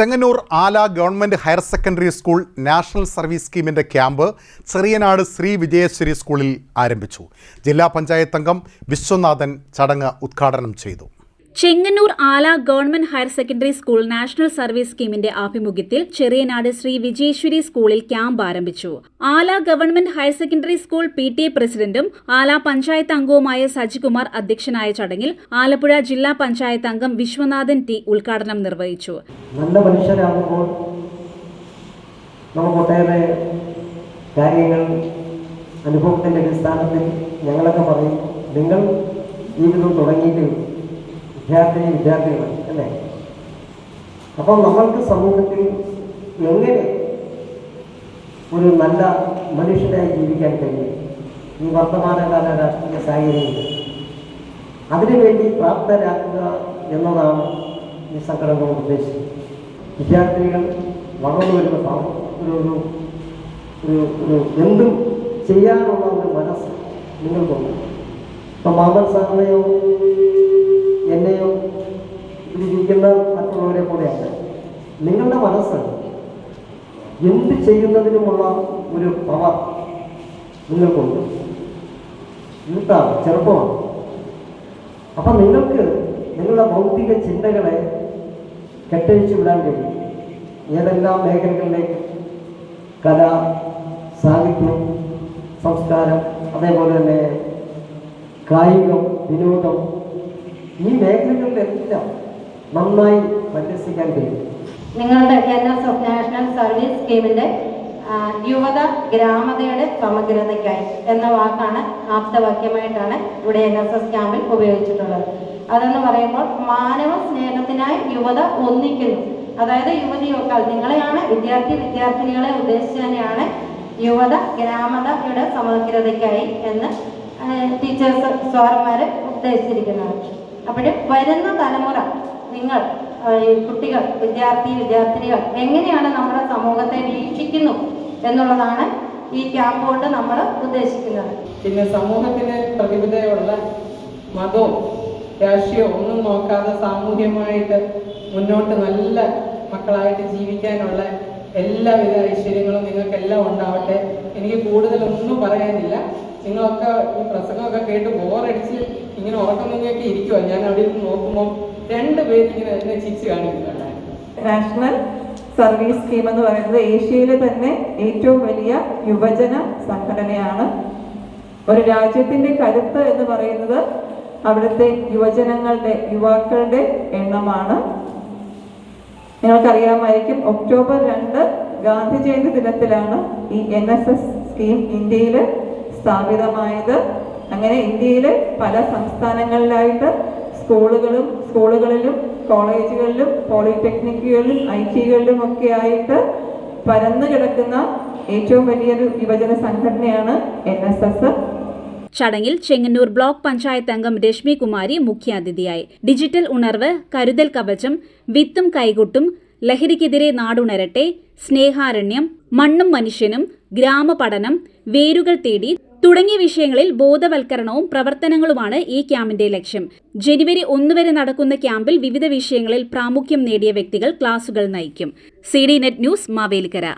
Chengannur Ala government higher secondary school national service സ്കീമിന്റെ camp Cheriyanad Shri Vijayeswari സ്കൂളിൽ ആരംഭിച്ചു. ജില്ലാ പഞ്ചായത്ത് അംഗം വിശ്വനാഥൻ ചടങ്ങ് ഉദ്ഘാടനം ചെയ്തു. Chengannur Ala government higher secondary school national service സ്കീമിന്റെ ആഭിമുഖ്യത്തിൽ ചെറിയനാട് ശ്രീ വിജയേശ്വരി സ്കൂളിൽ ക്യാമ്പ് ആരംഭിച്ചു. Ala government higher secondary school P T A പ്രസിഡന്റും ആല പഞ്ചായത്ത് അംഗവുമായ സജികുമാർ അധ്യക്ഷനായ ചടങ്ങിൽ ആലപ്പുഴ ജില്ലാ പഞ്ചായത്ത് അംഗം വിശ്വനാഥൻ ടി ഉദ്ഘാടനം നിർവഹിച്ചു. നല്ല മനുഷ്യരാകുമ്പോൾ അനുഭവത്തിന്റെ അടിസ്ഥാനത്തിൽ ഞങ്ങളൊക്കെ പറയും. നിങ്ങൾ ജീവിതം തുടങ്ങിയിട്ട് വിദ്യാർത്ഥി വിദ്യാർത്ഥികൾ അല്ലേ? അപ്പോൾ നമ്മൾക്ക് സമൂഹത്തിൽ എങ്ങനെ ഒരു നല്ല മനുഷ്യനായി ജീവിക്കാൻ കഴിയും? ഈ വർത്തമാനകാല രാഷ്ട്രീയ സാഹചര്യങ്ങൾ. അതിനുവേണ്ടി പ്രാപ്തരാക്കുക എന്നതാണ് ഈ സംഘടന ഉദ്ദേശിച്ചത്. വിദ്യാർത്ഥികൾ വളർന്നു വരുന്ന ഒരു ഒരു ഒരു ഒരു എന്തും ചെയ്യാനുള്ള ഒരു മനസ്സ് നിങ്ങൾക്കുണ്ട്. ഇപ്പം മാമൻ സാറിനെയോ എന്നെയോ ഇതിലിരിക്കുന്ന മറ്റുള്ളവരെ പോലെയല്ല നിങ്ങളുടെ മനസ്സ് എന്ത് ചെയ്യുന്നതിനുമുള്ള ഒരു പവർ നിങ്ങൾക്കുണ്ട്. യൂത്താണ് ചെറുപ്പമാണ്. അപ്പം നിങ്ങൾക്ക് നിങ്ങളുടെ ഭൗതിക ചിന്തകളെ കെട്ടഴിച്ചു വിടാൻ കഴിയും. ഏതെല്ലാം മേഖലകളിലേക്ക്? കല സാഹിത്യം സംസ്കാരം അതേപോലെ തന്നെ കായികം വിനോദം ഈ മേഖലകളിലെല്ലാം നന്നായി പരിരസിക്കാൻ കഴിയും. നിങ്ങളുടെ കേരള സ്വപ്നാഷണൽ സർവീസ് സ്കീമിന്റെ യുവത ഗ്രാമതയുടെ സമഗ്രതയ്ക്കായി എന്ന വാക്കാണ് ആപ്തവാക്യമായിട്ടാണ് ഇവിടെ എൻ എസ് എസ് ക്യാമ്പിൽ ഉപയോഗിച്ചിട്ടുള്ളത്. അതെന്ന് പറയുമ്പോൾ മാനവ സ്നേഹത്തിനായി യുവത ഒന്നിക്കുന്നു. അതായത് യുവതി നിങ്ങളെയാണ് വിദ്യാർത്ഥി വിദ്യാർത്ഥിനികളെ ഉദ്ദേശിച്ച് തന്നെയാണ് യുവത ഗ്രാമതയുടെ സമഗ്രതയ്ക്കായി എന്ന് ടീച്ചേഴ്സ് സാറന്മാര് ഉദ്ദേശിച്ചിരിക്കുന്നത്. അപ്പോഴും വരുന്ന തലമുറ നിങ്ങൾ കുട്ടികൾ വിദ്യാർത്ഥി വിദ്യാർത്ഥിനികൾ എങ്ങനെയാണ് നമ്മുടെ സമൂഹത്തെ വീക്ഷിക്കുന്നു എന്നുള്ളതാണ് ഈ ക്യാമ്പ് കൊണ്ട് നമ്മൾ ഉദ്ദേശിക്കുന്നത്. പിന്നെ സമൂഹത്തിന് പ്രതിബദ്ധതയുള്ള മതവും രാഷ്ട്രീയവും ഒന്നും നോക്കാതെ സാമൂഹ്യമായിട്ട് മുന്നോട്ട് നല്ല മക്കളായിട്ട് ജീവിക്കാനുള്ള എല്ലാവിധ ഐശ്വര്യങ്ങളും നിങ്ങൾക്കെല്ലാം ഉണ്ടാവട്ടെ. എനിക്ക് കൂടുതലൊന്നും പറയാനില്ല. നിങ്ങളൊക്കെ ഈ പ്രസംഗമൊക്കെ കേട്ട് ബോറടിച്ച് ഇങ്ങനെ ഉറക്കം നിങ്ങൾക്ക് ഇരിക്കുമോ ഞാൻ അവിടെ ഇരുന്ന് നോക്കുമ്പോൾ രണ്ടുപേരും ഇങ്ങനെ എന്നെ ചിരിച്ച് കാണിക്കുന്നുണ്ടായിരുന്നു. നാഷണൽ സർവീസ് സ്കീം എന്ന് പറയുന്നത് ഏഷ്യയിലെ തന്നെ ഏറ്റവും വലിയ യുവജന സംഘടനയാണ്. ഒരു രാജ്യത്തിന്റെ കരുത്ത് എന്ന് പറയുന്നത് അവിടുത്തെ യുവജനങ്ങളുടെ യുവാക്കളുടെ എണ്ണമാണ്. നിങ്ങൾക്കറിയാമായിരിക്കും ഒക്ടോബർ രണ്ട് ഗാന്ധി ജയന്തി ദിനത്തിലാണ് ഈ എൻ എസ് എസ് സ്കീം ഇന്ത്യയിൽ സ്ഥാപിതമായത്. അങ്ങനെ ഇന്ത്യയിലെ പല സംസ്ഥാനങ്ങളിലായിട്ട് സ്കൂളുകളും സ്കൂളുകളിലും കോളേജുകളിലും പോളിടെക്നിക്കുകളിലും ഐ ടികളിലും ഒക്കെ ആയിട്ട് പരന്നു കിടക്കുന്ന ഏറ്റവും വലിയൊരു യുവജന സംഘടനയാണ് എൻ എസ് എസ്. ചടങ്ങിൽ ചെങ്ങന്നൂർ ബ്ലോക്ക് പഞ്ചായത്ത് അംഗം രശ്മി കുമാരി മുഖ്യാതിഥിയായി. ഡിജിറ്റൽ ഉണർവ് കരുതൽ കവചം വിത്തും കൈകൊട്ടും ലഹരിക്കെതിരെ നാടുണരട്ടെ സ്നേഹാരണ്യം മണ്ണും മനുഷ്യനും ഗ്രാമപഠനം വേരുകൾ തേടി തുടങ്ങിയ വിഷയങ്ങളിൽ ബോധവൽക്കരണവും പ്രവർത്തനങ്ങളുമാണ് ഈ ക്യാമ്പിന്റെ ലക്ഷ്യം. ജനുവരി ഒന്ന് വരെ നടക്കുന്ന ക്യാമ്പിൽ വിവിധ വിഷയങ്ങളിൽ പ്രാമുഖ്യം നേടിയ വ്യക്തികൾ ക്ലാസുകൾ നയിക്കും. C D net news Mavelikkara.